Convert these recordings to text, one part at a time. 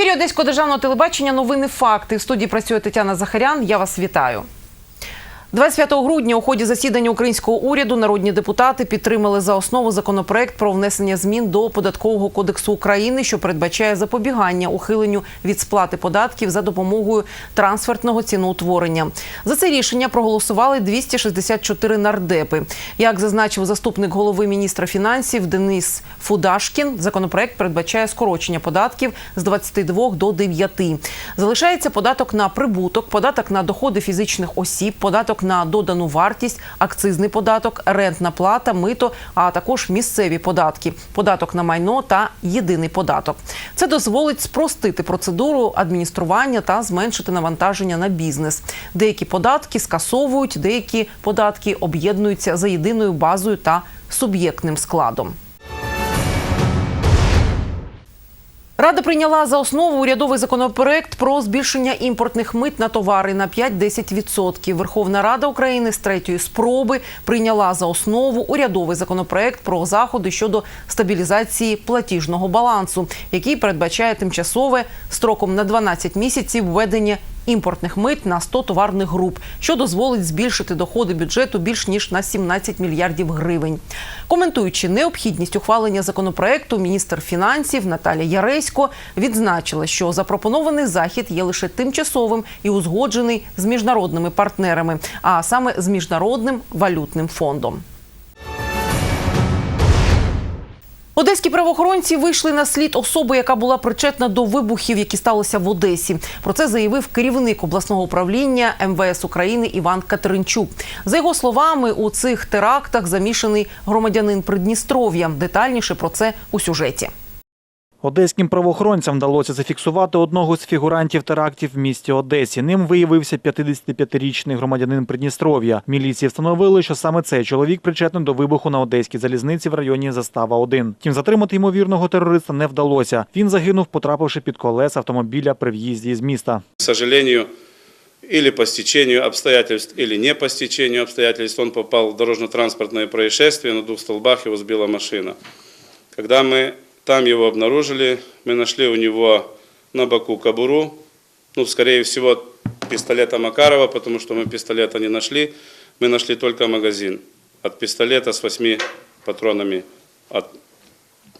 Ефірі Одеського державного телебачення новини факти. В студії працює Тетяна Захарян. Я вас вітаю. 25 грудня у ході засідання українського уряду народні депутати підтримали за основу законопроект про внесення змін до податкового кодексу України, що передбачає запобігання ухиленню від сплати податків за допомогою трансфертного ціноутворення. За це рішення проголосували 264 нардепи. Як зазначив заступник голови міністра фінансів Денис Фудашкін, законопроект передбачає скорочення податків з 22 до 9. Залишається податок на прибуток, податок на доходи фізичних осіб, податок на додану вартість, акцизний податок, рентна плата, мито, а також місцеві податки, податок на майно та єдиний податок. Це дозволить спростити процедуру адміністрування та зменшити навантаження на бізнес. Деякі податки скасовують, деякі податки об'єднуються за єдиною базою та суб'єктним складом. Рада прийняла за основу урядовий законопроект про збільшення імпортних мит на товари на 5-10%. Верховна Рада України з третьої спроби прийняла за основу урядовий законопроект про заходи щодо стабілізації платіжного балансу, який передбачає тимчасове строком на 12 місяців введення імпортних мит на 100 товарних груп, що дозволить збільшити доходи бюджету більш ніж на 17 мільярдів гривень. Коментуючи необхідність ухвалення законопроекту, міністр фінансів Наталія Яресько відзначила, що запропонований захід є лише тимчасовим і узгоджений з міжнародними партнерами, а саме з міжнародним валютним фондом. Одеські правоохоронці вийшли на слід особи, яка була причетна до вибухів, які сталися в Одесі. Про це заявив керівник обласного управління МВС України Іван Катеринчук. За його словами, у цих терактах замішаний громадянин Придністров'я. Детальніше про це у сюжеті. Одеським правоохоронцям вдалося зафіксувати одного з фігурантів терактів в місті Одесі. Ним виявився 55-річний громадянин Придністров'я. Міліції встановили, що саме цей чоловік причетний до вибуху на одеській залізниці в районі Застава 1 Втім, затримати ймовірного терориста не вдалося. Він загинув, потрапивши під колеса автомобіля при в'їзді з міста. Сожалению, или по стечению обстоятельств, или не по стечению обстоятельств, он попал в дорожно-транспортное происшествие, на двух столбах его сбила машина. Когда мы там его обнаружили, мы нашли у него на боку кобуру, ну, скорее всего, пистолета Макарова, потому что мы пистолета не нашли, мы нашли только магазин от пистолета с 8 патронами, от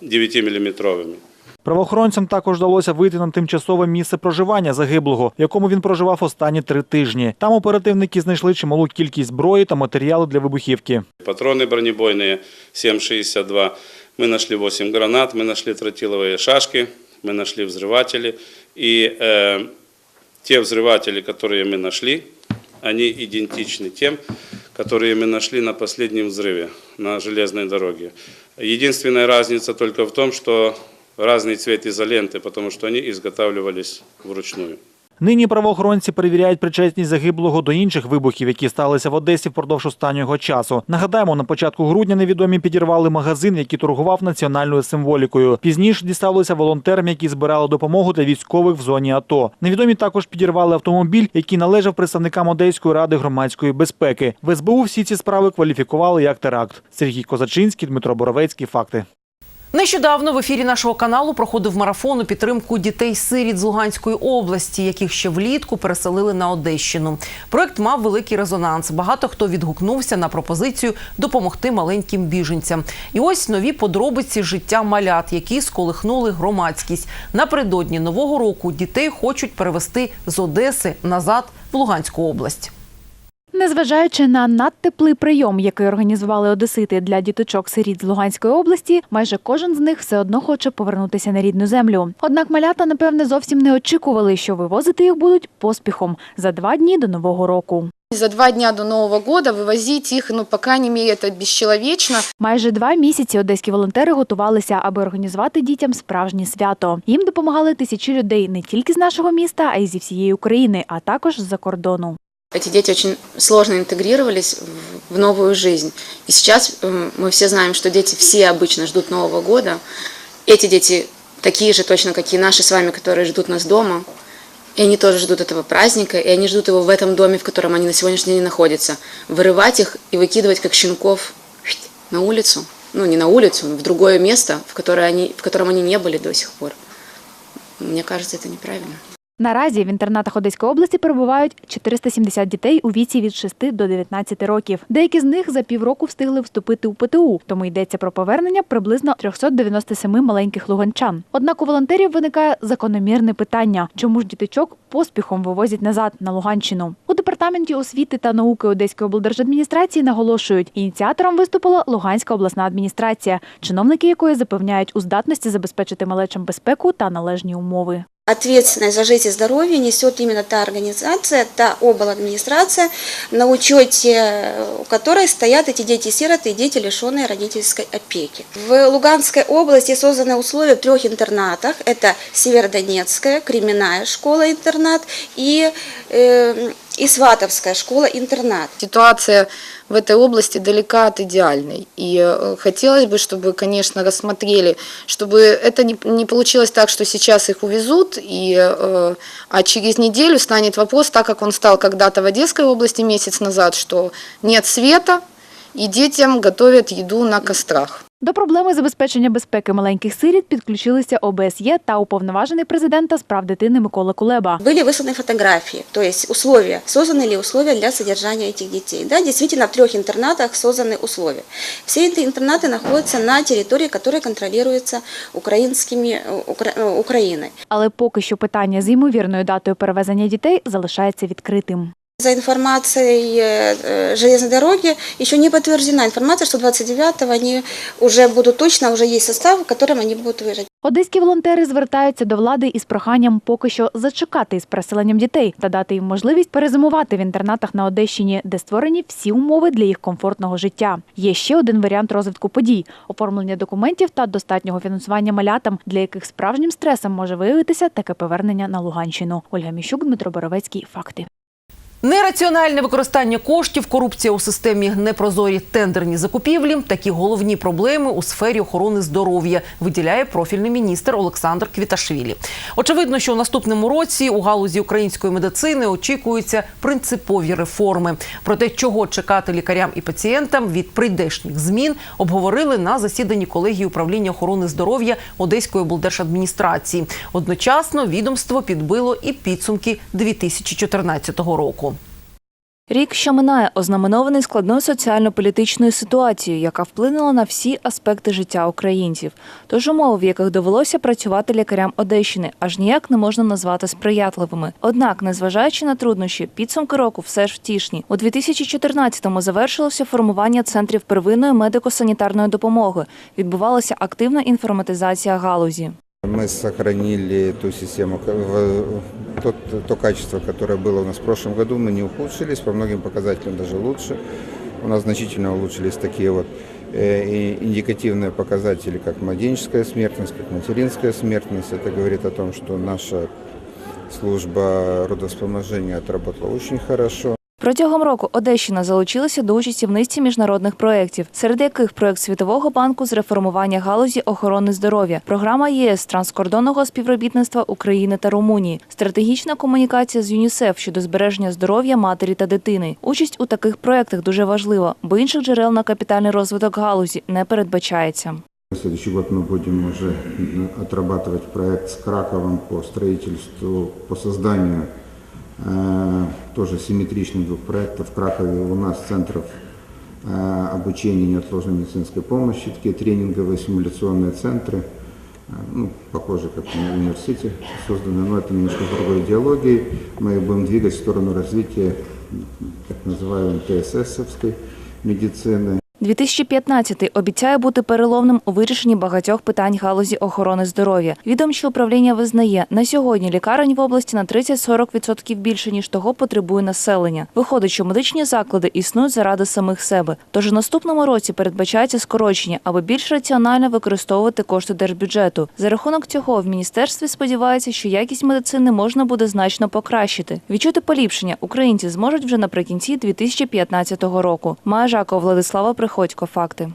9-миллиметровыми. Правоохоронцям також вдалося вийти на тимчасове місце проживання загиблого, в якому він проживав останні три тижні. Там оперативники знайшли чималу кількість зброї та матеріалу для вибухівки. Патроны бронебойные 7,62. Мы нашли 8 гранат, мы нашли тротиловые шашки, мы нашли взрыватели. И э, те взрыватели, которые мы нашли, они идентичны тем, которые мы нашли на последнем взрыве на железной дороге. Единственная разница только в том, что разный цвет изоленты, потому что они изготавливались вручную. Нині правоохоронці перевіряють причетність загиблого до інших вибухів, які сталися в Одесі впродовж останнього часу. Нагадаємо, на початку грудня невідомі підірвали магазин, який торгував національною символікою. Пізніше дісталося волонтерам, які збирали допомогу для військових в зоні АТО. Невідомі також підірвали автомобіль, який належав представникам Одеської ради громадської безпеки. В СБУ всі ці справи кваліфікували як теракт. Сергій Козачинський, Дмитро Боровецький. Факти. Нещодавно в ефірі нашого каналу проходив марафон у підтримку дітей-сиріт з Луганської області, яких ще влітку переселили на Одещину. Проект мав великий резонанс. Багато хто відгукнувся на пропозицію допомогти маленьким біженцям. І ось нові подробиці життя малят, які сколихнули громадськість. Напередодні нового року дітей хочуть перевести з Одеси назад в Луганську область. Незважаючи на надтеплий прийом, який організували одесити для діточок-сиріт з Луганської області, майже кожен з них все одно хоче повернутися на рідну землю. Однак малята, напевне, зовсім не очікували, що вивозити їх будуть поспіхом за два дні до нового року. За два дня до Нового года вывозить их, ну, по крайней мере, это бесчеловечно. Майже два місяці одеські волонтери готувалися, аби організувати дітям справжнє свято. Їм допомагали тисячі людей не тільки з нашого міста, а й зі всієї України, а також з-за кордону. Эти дети очень сложно интегрировались в- новую жизнь. И сейчас м, мы все знаем, что дети все обычно ждут Нового года. Эти дети такие же точно, как и наши с вами, которые ждут нас дома. И они тоже ждут этого праздника, и они ждут его в этом доме, в котором они на сегодняшний день находятся. Вырывать их и выкидывать как щенков на улицу, ну не на улицу, в другое место, в, которое они, в котором они не были до сих пор. Мне кажется, это неправильно. Наразі в інтернатах Одеської області перебувають 470 дітей у віці від 6 до 19 років. Деякі з них за півроку встигли вступити у ПТУ, тому йдеться про повернення приблизно 397 маленьких луганчан. Однак у волонтерів виникає закономірне питання: чому ж діточок поспіхом вивозять назад на Луганщину? У департаменті освіти та науки Одеської облдержадміністрації наголошують, ініціатором виступила Луганська обласна адміністрація, чиновники якої запевняють у здатності забезпечити малечам безпеку та належні умови. Ответственность за жизнь и здоровье несет именно та организация, та обладминистрация, на учете у которой стоят эти дети-сироты и дети, лишенные родительской опеки. В Луганской области созданы условия в трех интернатах. Это Северодонецкая, Кременная школа-интернат и, э, и Сватовская школа-интернат. Ситуация в этой области далека от идеальной. И э, хотелось бы, чтобы, конечно, рассмотрели, чтобы это не, не получилось так, что сейчас их увезут, и, э, а через неделю станет вопрос, так как он стал когда-то в Одесской области месяц назад, что нет света, и детям готовят еду на кострах. До проблеми забезпечення безпеки маленьких сиріт підключилися ОБСЄ та уповноважений президента з прав дитини Микола Кулеба. Были высланы фотографии, то есть условия, созданы ли условия для содержания этих детей. Да, действительно, в трех интернатах созданы условия. Все эти интернаты находятся на территории, которая контролируется украинскими, э, Укра- э, Украиной. Але поки що питання з ймовірною датою перевезення дітей залишається відкритим. За информацией э, э, железной дороги еще не подтверждена информация, что 29-го они уже будут точно, уже есть состав, в котором они будут выезжать. Одеські волонтери звертаються до влади із проханням поки що зачекати із переселенням дітей та дати їм можливість перезимувати в інтернатах на Одещині, де створені всі умови для їх комфортного життя. Є ще один варіант розвитку подій оформлення документів та достатнього фінансування малятам, для яких справжнім стресом може виявитися таке повернення на Луганщину. Ольга Міщук, Дмитро Боровецький. Факти. Нераціональне використання коштів, корупція у системі непрозорі тендерні закупівлі такі головні проблеми у сфері охорони здоров'я, виділяє профільний міністр Олександр Квіташвілі. Очевидно, що у наступному році у галузі української медицини очікуються принципові реформи. Про те, чого чекати лікарям і пацієнтам від прийдешніх змін, обговорили на засіданні колегії управління охорони здоров'я Одеської облдержадміністрації. Одночасно відомство підбило і підсумки 2014 року. Рік, що минає, ознаменований складною соціально-політичною ситуацією, яка вплинула на всі аспекти життя українців. Тож умови, в яких довелося працювати лікарям Одещини, аж ніяк не можна назвати сприятливими. Однак, незважаючи на труднощі, підсумки року все ж втішні. У 2014-му завершилося формування центрів первинної медико-санітарної допомоги. Відбувалася активна інформатизація галузі. Мы сохранили ту систему, ка- в- тот, то качество, которое было у нас в прошлом году, мы не ухудшились, по многим показателям даже лучше. У нас значительно улучшились такие вот э, и индикативные показатели, как младенческая смертность, как материнская смертность. Это говорит о том, что наша служба родовспоможения отработала очень хорошо. Протягом року Одещина залучилася до участі в низці міжнародних проєктів, серед яких проєкт Світового банку з реформування галузі охорони здоров'я, програма ЄС транскордонного співробітництва України та Румунії, стратегічна комунікація з ЮНІСЕФ щодо збереження здоров'я матері та дитини. Участь у таких проєктах дуже важлива, бо інших джерел на капітальний розвиток галузі не передбачається. На следующий год мы будем уже отрабатывать проект с Краковым по строительству, по созданию э, тоже симметричных двух проектов. В Кракове у нас центров э, обучения неотложной медицинской помощи, такие тренинговые симуляционные центры, э, ну, похожие как в университете созданы, но это немножко другой идеологии. Мы будем двигать в сторону развития так называемой ТССовской медицины. 2015 обіцяє бути переломним у вирішенні багатьох питань галузі охорони здоров'я. Відомче управління визнає, на сьогодні лікарень в області на 30-40% більше, ніж того потребує населення. Виходить, що медичні заклади існують заради самих себе. Тож у наступному році передбачається скорочення, аби більш раціонально використовувати кошти держбюджету. За рахунок цього в міністерстві сподіваються, що якість медицини можна буде значно покращити. Відчути поліпшення українці зможуть вже наприкінці 2015 року. Майя Жакова, Владислава Приходько. Факти.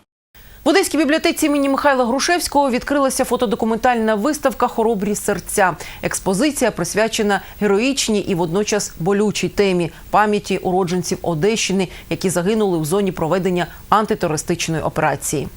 В Одеській бібліотеці імені Михайла Грушевського відкрилася фотодокументальна виставка Хоробрі серця. Експозиція присвячена героїчній і водночас болючій темі пам'яті уродженців Одещини, які загинули в зоні проведення антитерористичної операції.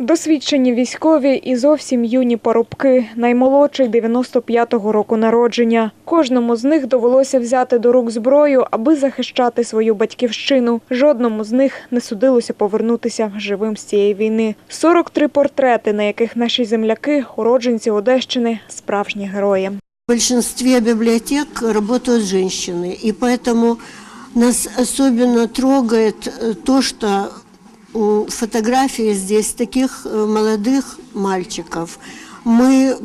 Досвідчені військові і зовсім юні парубки, наймолодший 95-го року народження. Кожному з них довелося взяти до рук зброю, аби захищати свою батьківщину. Жодному з них не судилося повернутися живим з цієї війни. 43 портрети, на яких наші земляки, уродженці Одещини, справжні герої. В большинстве библиотек работают женщины, и поэтому нас особенно трогает э, то, что м, фотографии здесь таких э, молодых мальчиков. Мы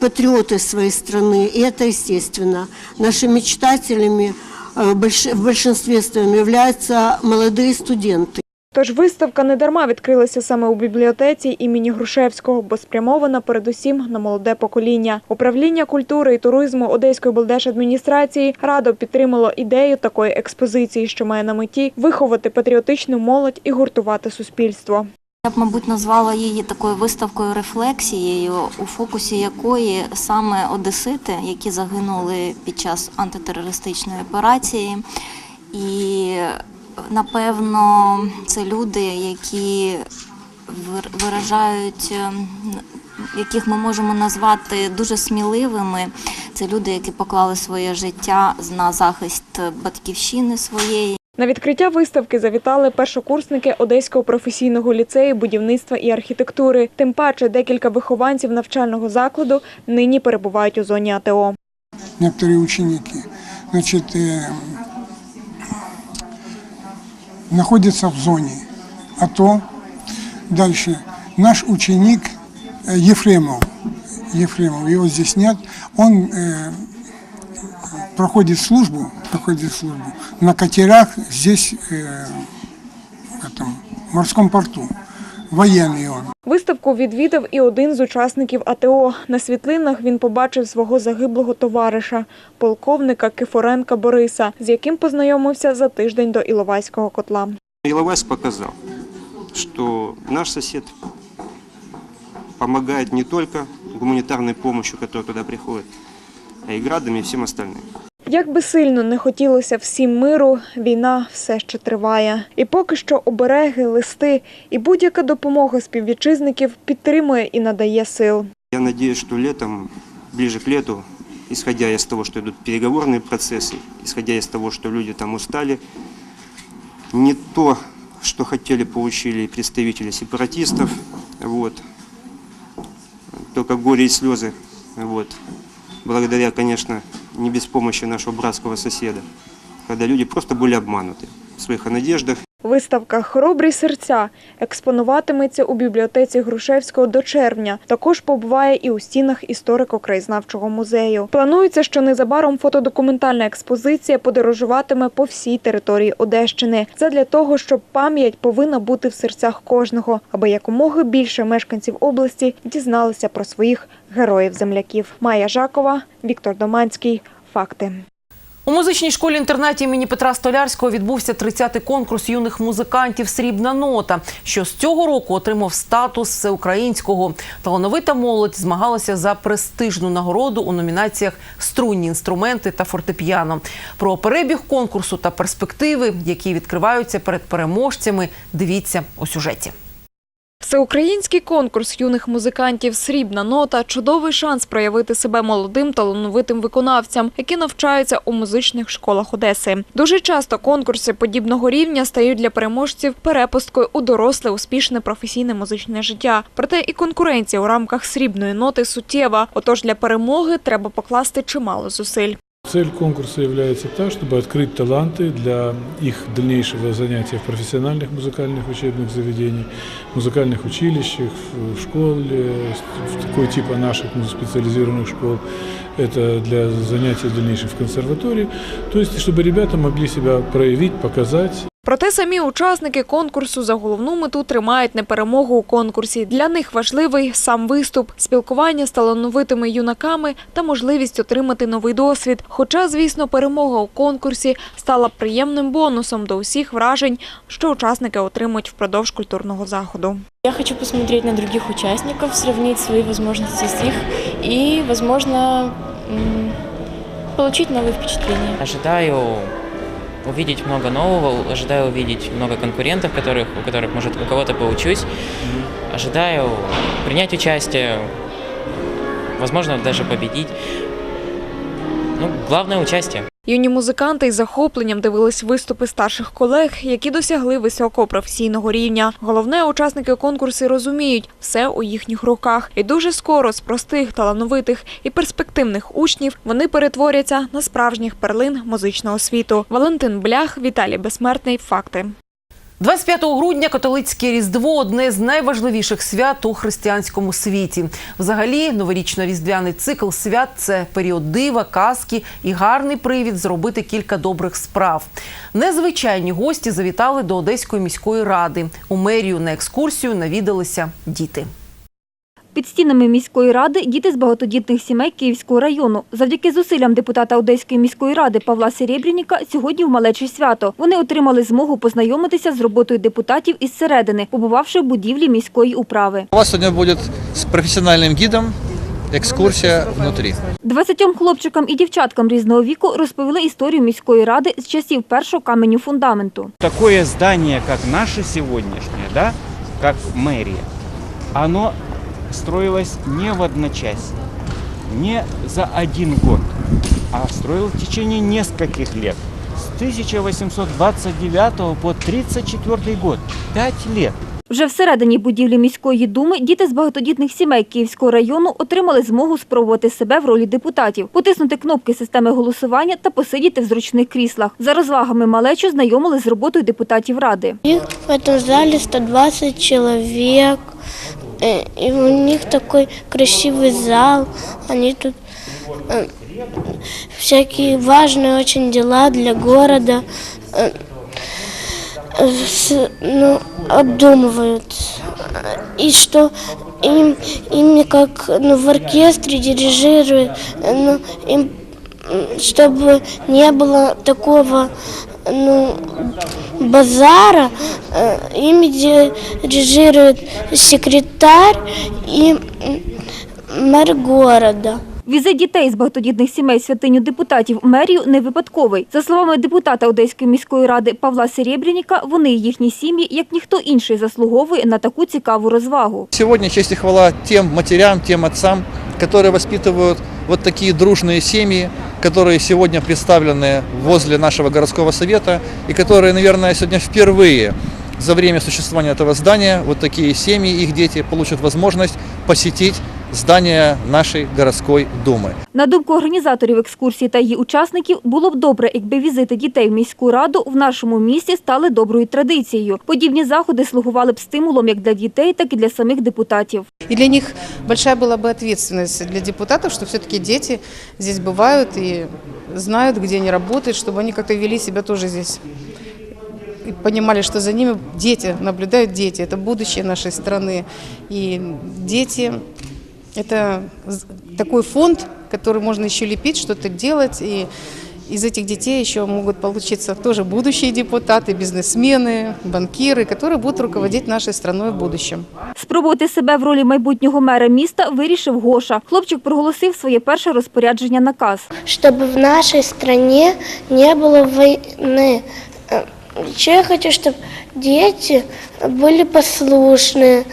патриоты своей страны, и это естественно. Нашими читателями э, больш- в большинстве своем являются молодые студенты. Тож виставка недарма відкрилася саме у бібліотеці імені Грушевського, бо спрямована передусім на молоде покоління. Управління культури і туризму Одеської облдержадміністрації радо підтримало ідею такої експозиції, що має на меті виховати патріотичну молодь і гуртувати суспільство. Я б, мабуть, назвала її такою виставкою рефлексією, у фокусі якої саме одесити, які загинули під час антитерористичної операції. І напевно це люди, які виражають, ем, яких ми можемо назвати дуже сміливими. Це люди, які поклали своє життя на захист батьківщини своєї. На відкриття виставки завітали першокурсники Одеського професійного ліцею будівництва і архітектури. Тим паче декілька вихованців навчального закладу нині перебувають у зоні АТО. некоторые ученики, значит, э, находятся в зоне АТО. Дальше наш ученик э, Ефремов, Ефремов, его здесь нет, он э, проходит службу, проходит службу на катерах здесь, э, в этом морском порту, военный он. Виставку відвідав і один з учасників АТО. На світлинах він побачив свого загиблого товариша, полковника Кифоренка Бориса, з яким познайомився за тиждень до Іловайського котла. Иловайск показал, что наш сосед помогает не только гуманитарной помощью, которая туда приходит, а и градами и всем остальным. Як би сильно не хотілося всім миру, війна все ще триває. І поки що обереги, листи і будь-яка допомога співвітчизників підтримує і надає сил. Я надеюсь, что летом, ближе к лету, исходя из того, что идут переговорные процессы, исходя из того, что люди там устали, не то, что хотели, получили представители сепаратистов, вот, только горе и слезы, вот, благодаря, конечно, не без помощи нашего братского соседа, когда люди просто были обмануты в своих надеждах, Виставка Хоробрі серця експонуватиметься у бібліотеці Грушевського до червня. Також побуває і у стінах історико-краєзнавчого музею. Планується, що незабаром фотодокументальна експозиція подорожуватиме по всій території Одещини. Задля того, щоб пам'ять повинна бути в серцях кожного, аби якомога більше мешканців області дізналися про своїх героїв-земляків. Майя Жакова, Віктор Доманський. Факти. У музичній школі-інтернаті імені Петра Столярського відбувся 30-й конкурс юних музикантів Срібна нота, що з цього року отримав статус всеукраїнського. Талановита молодь змагалася за престижну нагороду у номінаціях Струнні інструменти та фортепіано. Про перебіг конкурсу та перспективи, які відкриваються перед переможцями. Дивіться у сюжеті. Всеукраїнський конкурс юних музикантів Срібна нота чудовий шанс проявити себе молодим талановитим виконавцям, які навчаються у музичних школах Одеси. Дуже часто конкурси подібного рівня стають для переможців перепусткою у доросле успішне професійне музичне життя. Проте і конкуренція у рамках срібної ноти суттєва. Отож для перемоги треба покласти чимало зусиль. Цель конкурса является та, чтобы открыть таланты для их дальнейшего занятия в профессиональных музыкальных учебных заведениях, музыкальных училищах, в школе, в такой типа наших специализированных школ. Это для занятий дальнейших в консерватории. То есть, чтобы ребята могли себя проявить, показать. Проте самі учасники конкурсу за головну мету тримають не перемогу у конкурсі. Для них важливий сам виступ, спілкування з талановитими юнаками та можливість отримати новий досвід. Хоча, звісно, перемога у конкурсі стала приємним бонусом до усіх вражень, що учасники отримують впродовж культурного заходу. Я хочу посмотреть на других участников, сравнить свои возможности с их и, возможно, получить новые впечатления. Ожидаю увидеть много нового, ожидаю увидеть много конкурентов, которых, у которых, может, у кого-то поучусь. ожидаю принять участие, возможно, даже победить. Ну, главное участие. Юні музиканти із захопленням дивились виступи старших колег, які досягли високого професійного рівня. Головне, учасники конкурсу розуміють, все у їхніх руках. І дуже скоро з простих, талановитих і перспективних учнів вони перетворяться на справжніх перлин музичного світу. Валентин Блях, Віталій Безсмертний. Факти. 25 грудня католицьке різдво одне з найважливіших свят у християнському світі. Взагалі, новорічно-різдвяний цикл свят це період дива, казки і гарний привід зробити кілька добрих справ. Незвичайні гості завітали до Одеської міської ради. У мерію на екскурсію навідалися діти. Під стінами міської ради діти з багатодітних сімей Київського району. Завдяки зусиллям депутата Одеської міської ради Павла Серебряніка сьогодні в малечі свято. Вони отримали змогу познайомитися з роботою депутатів із середини, побувавши в будівлі міської управи. У вас сегодня будет с профессиональным гидом экскурсия внутри. 20 хлопчикам і дівчаткам різного віку розповіли історію міської ради з часів першого каменю фундаменту. Такое здание, как наше сегодняшнее, да, как мэрия, оно строилось не в одночасье, не за один год, а строилось в течение нескольких лет. С 1829 по 1934 год. Пять лет. Вже всередині будівлі міської думи діти з багатодітних сімей Київського району отримали змогу спробувати себе в ролі депутатів, потиснути кнопки системи голосування та посидіти в зручних кріслах. За розвагами малечу знайомили з роботою депутатів ради. Их в этом зале 120 человек, э, и у них такой красивый зал. Они тут э, всякие важные очень дела для города э, э, ну, обдумывают. И что им, ими как ну, в оркестре дирижируют, э, ну, им, чтобы не было такого ну, базара, ими дирижирует секретарь и мэр города. Візит дітей з багатодітних сімей святиню депутатів у мерію не випадковий. За словами депутата Одеської міської ради Павла Серебряніка, вони і їхні сім'ї, як ніхто інший, заслуговує на таку цікаву розвагу. Сегодня честь и хвала тем матерям, тем отцам, которые воспитывают вот такие дружные семьи, которые сегодня представлены возле нашего городского совета и которые, наверное, сегодня впервые за время существования этого здания вот такие семьи, их дети получат возможность посетить здание нашей городской думы. На думку організаторів екскурсії та її учасників, було б добре, якби візити дітей в міську раду в нашому місті стали доброю традицією. Подібні заходи слугували б стимулом як для дітей, так і для самих депутатів. И для них большая была бы ответственность для депутатов, что все-таки дети здесь бывают и знают, где они работают, чтобы они как-то вели себя тоже здесь. И понимали, что за ними дети, наблюдают дети, это будущее нашей страны. И дети – это з- такой фонд, который можно еще лепить, что-то делать. И из этих детей еще могут получиться тоже будущие депутаты, бизнесмены, банкиры, которые будут руководить нашей страной в будущем. Спробувати себе в ролі майбутнього мера міста вирішив Гоша. Хлопчик проголосив своє перше розпорядження наказ. чтобы в нашей стране не было войны. Э, Еще я хочу, чтобы дети были послушные.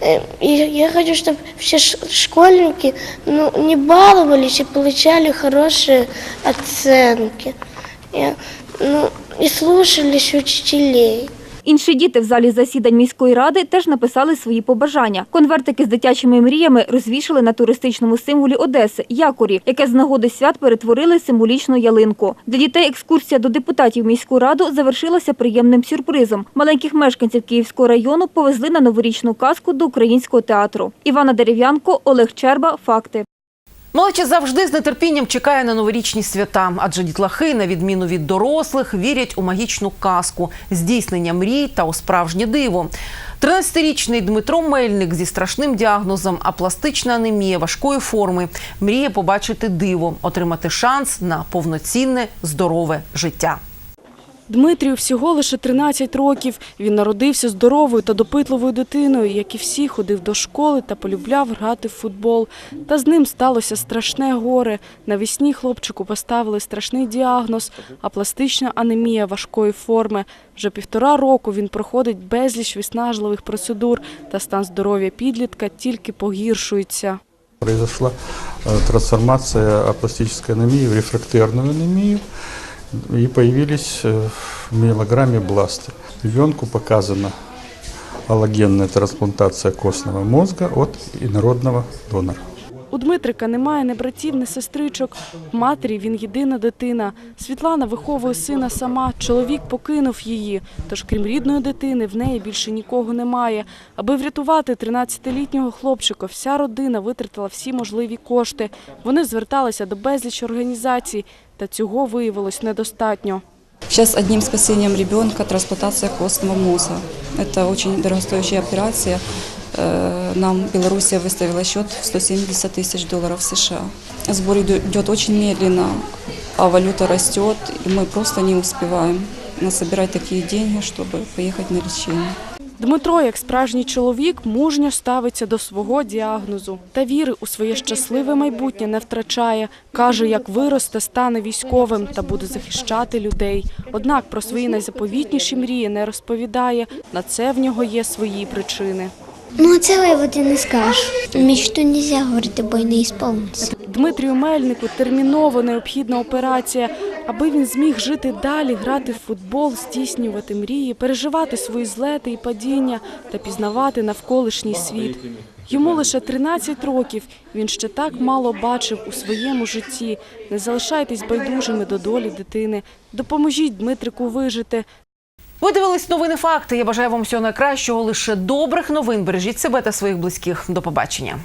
Э, И я хочу, чтобы все ш- школьники ну, не баловались и получали хорошие оценки. И, ну, и слушались учителей. Інші діти в залі засідань міської ради теж написали свої побажання. Конвертики з дитячими мріями розвішали на туристичному символі Одеси якорі, яке з нагоди свят перетворили символічну ялинку. Для дітей екскурсія до депутатів міську раду завершилася приємним сюрпризом. Маленьких мешканців Київського району повезли на новорічну казку до українського театру. Івана Дерев'янко, Олег Черба. Факти. Малеча завжди з нетерпінням чекає на новорічні свята, адже дітлахи, на відміну від дорослих, вірять у магічну казку, здійснення мрій та у справжнє диво. 13-річний Дмитро Мельник зі страшним діагнозом апластична анемія важкої форми мріє побачити диво, отримати шанс на повноцінне здорове життя. Дмитрію всього лише 13 років. Він народився здоровою та допитливою дитиною, як і всі, ходив до школи та полюбляв грати в футбол. Та з ним сталося страшне горе. Навесні хлопчику поставили страшний діагноз – апластична анемія важкої форми. Вже півтора року він проходить безліч виснажливих процедур, та стан здоров'я підлітка тільки погіршується. Произошла э, трансформация апластической анемии в рефрактерную анемию, и появились э, в миелограмме бласты. Ребенку показана аллогенная трансплантация костного мозга от инородного донора. У Дмитрика немає ні братів, ні сестричок. В матері він єдина дитина. Світлана виховує сина сама. Чоловік покинув її. Тож, крім рідної дитини, в неї більше нікого немає. Аби врятувати 13-літнього хлопчика, вся родина витратила всі можливі кошти. Вони зверталися до безліч організацій, та цього виявилось недостатньо. Сейчас одним спасением ребенка трансплантация костного мозга. Это очень дорогостоящая операция. Э, Нам Белоруссия выставила счет в 170 тысяч долларов США. Сбор иду- идет очень медленно, а валюта растет, и мы просто не успеваем насобирать такие деньги, чтобы поехать на лечение. Дмитро, як справжній чоловік, мужньо ставиться до свого діагнозу та віри у своє щасливе майбутнє не втрачає. Каже, як виросте, стане військовим та буде захищати людей. Однак про свої найзаповітніші мрії не розповідає. На це в нього є свої причини. Ну, це вот и не скажешь. Мечту нельзя говорить, бо не исполнится. Дмитрію Мельнику терміново необхідна операція, аби він зміг жити далі, грати в футбол, здійснювати мрії, переживати свої злети і падіння та пізнавати навколишній світ. Йому лише 13 років. Він ще так мало бачив у своєму житті. Не залишайтесь байдужими до долі дитини. Допоможіть Дмитрику вижити. Ви дивились новини факти. Я бажаю вам всього найкращого. Лише добрих новин. Бережіть себе та своїх близьких. До побачення.